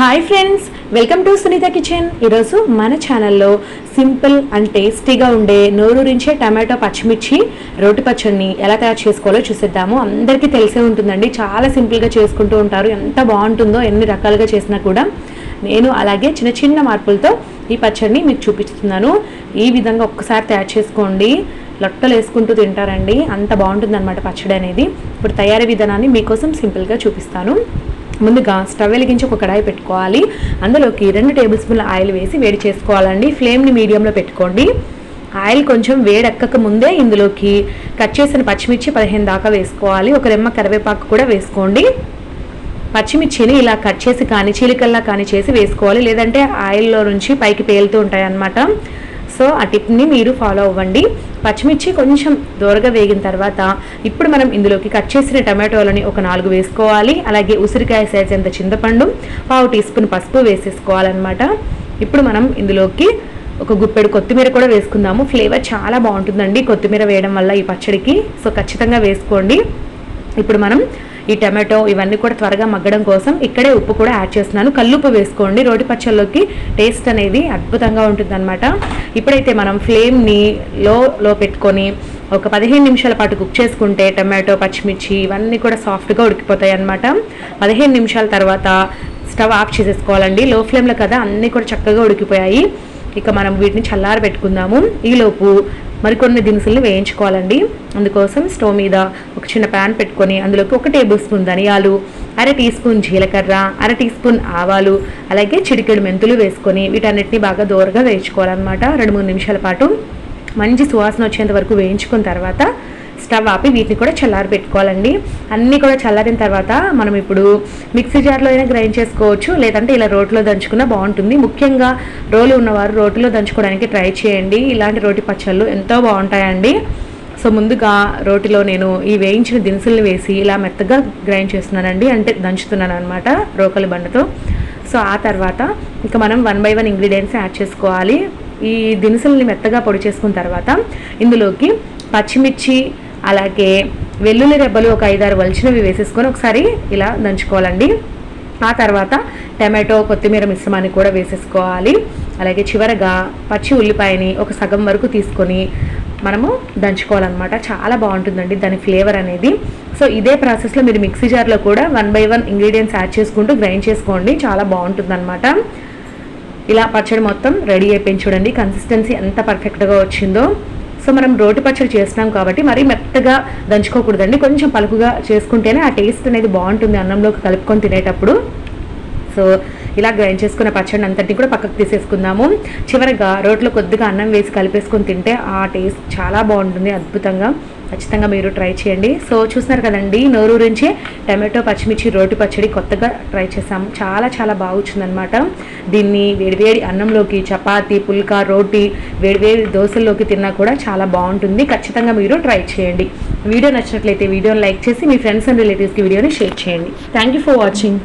Hi friends welcome to Sunitha kitchen ఈరోజు మన ఛానల్లో సింపుల్ అండ్ టేస్టీగా ఉండే నోరూరించే టమాటో పచ్చిమిర్చి రోటి పచ్చడిని ఎలా తయారు చేసుకోవాలో చూసేద్దాము. అందరికీ తెలిసే ఉంటుందండి. చాలా సింపుల్గా చేసుకుంటూ ఉంటారు. ఎంత బాగుంటుందో ఎన్ని రకాలుగా చేసినా కూడా. నేను అలాగే చిన్న చిన్న మార్పులతో ఈ పచ్చడిని మీకు చూపిస్తున్నాను. ఈ విధంగా ఒక్కసారి తయారు చేసుకోండి. లొట్టలు వేసుకుంటూ తింటారండి. అంత బాగుంటుంది పచ్చడి అనేది. ఇప్పుడు తయారీ విధానాన్ని మీకోసం సింపుల్గా చూపిస్తాను. ముందుగా స్టవ్ వెలిగించి ఒక కడాయి పెట్టుకోవాలి. అందులోకి రెండు టేబుల్ స్పూన్ల ఆయిల్ వేసి వేడి చేసుకోవాలండి. ఫ్లేమ్ని మీడియంలో పెట్టుకోండి. ఆయిల్ కొంచెం వేడెక్కక ముందే ఇందులోకి కట్ చేసిన పచ్చిమిర్చి పదిహేను దాకా వేసుకోవాలి. ఒక రెమ్మ కరివేపాకు కూడా వేసుకోండి. పచ్చిమిర్చిని ఇలా కట్ చేసి కానీ చీలికల్లా కానీ చేసి వేసుకోవాలి. లేదంటే ఆయిల్లో నుంచి పైకి పేలుతూ ఉంటాయి అన్నమాట సో ఆ టిప్ని మీరు ఫాలో అవ్వండి. పచ్చిమిర్చి కొంచెం దూరగా వేగిన తర్వాత ఇప్పుడు మనం ఇందులోకి కట్ చేసిన టమాటోలని ఒక నాలుగు వేసుకోవాలి. అలాగే ఉసిరికాయ సైజ్ ఎంత చింతపండు పావు టీ స్పూన్ పసుపు వేసేసుకోవాలన్నమాట. ఇప్పుడు మనం ఇందులోకి ఒక గుప్పెడు కొత్తిమీర కూడా వేసుకుందాము. ఫ్లేవర్ చాలా బాగుంటుందండి కొత్తిమీర వేయడం వల్ల ఈ పచ్చడికి. సో ఖచ్చితంగా వేసుకోండి. ఇప్పుడు మనం ఈ టమాటో ఇవన్నీ కూడా త్వరగా మగ్గడం కోసం ఇక్కడే ఉప్పు కూడా యాడ్ చేస్తున్నాను. కల్లుప్పు వేసుకోండి. రోటి పచ్చళ్ళలోకి టేస్ట్ అనేది అద్భుతంగా ఉంటుందన్నమాట. ఇప్పుడైతే మనం ఫ్లేమ్ని లో లో పెట్టుకొని ఒక పదిహేను నిమిషాల పాటు కుక్ చేసుకుంటే టమాటో పచ్చిమిర్చి ఇవన్నీ కూడా సాఫ్ట్గా ఉడికిపోతాయి అన్నమాట. పదిహేను నిమిషాల తర్వాత స్టవ్ ఆఫ్ చేసేసుకోవాలండి. లో ఫ్లేమ్లో కదా అన్నీ కూడా చక్కగా ఉడికిపోయాయి. ఇక మనం వీటిని చల్లారి పెట్టుకుందాము. ఈలోపు మరికొన్ని దినుసుల్ని వేయించుకోవాలండి. అందుకోసం స్టవ్ మీద ఒక చిన్న ప్యాన్ పెట్టుకొని అందులోకి ఒక టేబుల్ స్పూన్ ధనియాలు అర టీ స్పూన్ జీలకర్ర అర టీ స్పూన్ ఆవాలు అలాగే చిటికెడు మెంతులు వేసుకొని వీటన్నిటిని బాగా దూరగా వేయించుకోవాలన్నమాట. రెండు మూడు నిమిషాల పాటు మంచి సువాసన వచ్చేంత వరకు వేయించుకున్న తర్వాత స్టవ్ ఆపి వీటిని కూడా చల్లారి పెట్టుకోవాలండి. అన్నీ కూడా చల్లారిన తర్వాత మనం ఇప్పుడు మిక్సీ జార్లో అయినా గ్రైండ్ చేసుకోవచ్చు. లేదంటే ఇలా రోట్లో దంచుకున్నా బాగుంటుంది. ముఖ్యంగా రోలు ఉన్నవారు రోటిలో దంచుకోవడానికి ట్రై చేయండి. ఇలాంటి రోటి పచ్చళ్ళు ఎంతో బాగుంటాయండి. సో ముందుగా రోటిలో నేను ఈ వేయించిన దినుసుల్ని వేసి ఇలా మెత్తగా గ్రైండ్ చేస్తున్నానండి. అంటే దంచుతున్నాను అనమాట రోకలి బండతో. సో ఆ తర్వాత ఇంకా మనం one by one ingredients add చేసుకోవాలి. ఈ దినుసుల్ని మెత్తగా పొడి చేసుకున్న తర్వాత ఇందులోకి పచ్చిమిర్చి అలాగే వెల్లుల్లి రెబ్బలు ఒక ఐదారు వలిచినవి వేసేసుకొని ఒకసారి ఇలా దంచుకోవాలండి ఆ తర్వాత టమాటో కొత్తిమీర మిశ్రమాన్ని కూడా వేసేసుకోవాలి. అలాగే చివరగా పచ్చి ఉల్లిపాయని ఒక సగం వరకు తీసుకొని మనము దంచుకోవాలన్నమాట. చాలా బాగుంటుందండి దాని ఫ్లేవర్ అనేది. సో ఇదే ప్రాసెస్లో మీరు మిక్సీ జార్లో కూడా one by one ingredients add చేసుకుంటూ గ్రైండ్ చేసుకోండి. చాలా బాగుంటుందన్నమాట. ఇలా పచ్చడి మొత్తం రెడీ అయిపోయింది చూడండి. కన్సిస్టెన్సీ ఎంత పర్ఫెక్ట్గా వచ్చిందో. సో మనం రోటి పచ్చడి చేస్తున్నాం కాబట్టి మరీ మెత్తగా దంచుకోకూడదండి. కొంచెం పలుకుగా చేసుకుంటేనే ఆ టేస్ట్ అనేది బాగుంటుంది అన్నంలోకి కలుపుకొని తినేటప్పుడు. సో ఇలా గ్రైండ్ చేసుకున్న పచ్చడి అంతటిని కూడా పక్కకు తీసేసుకుందాము. చివరిగా రోట్లో కొద్దిగా అన్నం వేసి కలిపేసుకొని తింటే ఆ టేస్ట్ చాలా బాగుంటుంది అద్భుతంగా. ఖచ్చితంగా మీరు ట్రై చేయండి. సో చూస్తున్నారు కదండి నోరూరించే టమాటో పచ్చిమిర్చి రోటి పచ్చడి కొత్తగా ట్రై చేసాము చాలా చాలా బాగుంటుందన్నమాట దీన్ని వేడివేడి అన్నంలోకి చపాతి పుల్కా రోటీ వేడివేడి దోశల్లోకి తిన్నా కూడా చాలా బాగుంటుంది. ఖచ్చితంగా మీరు ట్రై చేయండి. వీడియో నచ్చినట్లయితే వీడియోని లైక్ చేసి మీ ఫ్రెండ్స్ అండ్ రిలేటివ్స్కి వీడియోని షేర్ చేయండి. Thank you for watching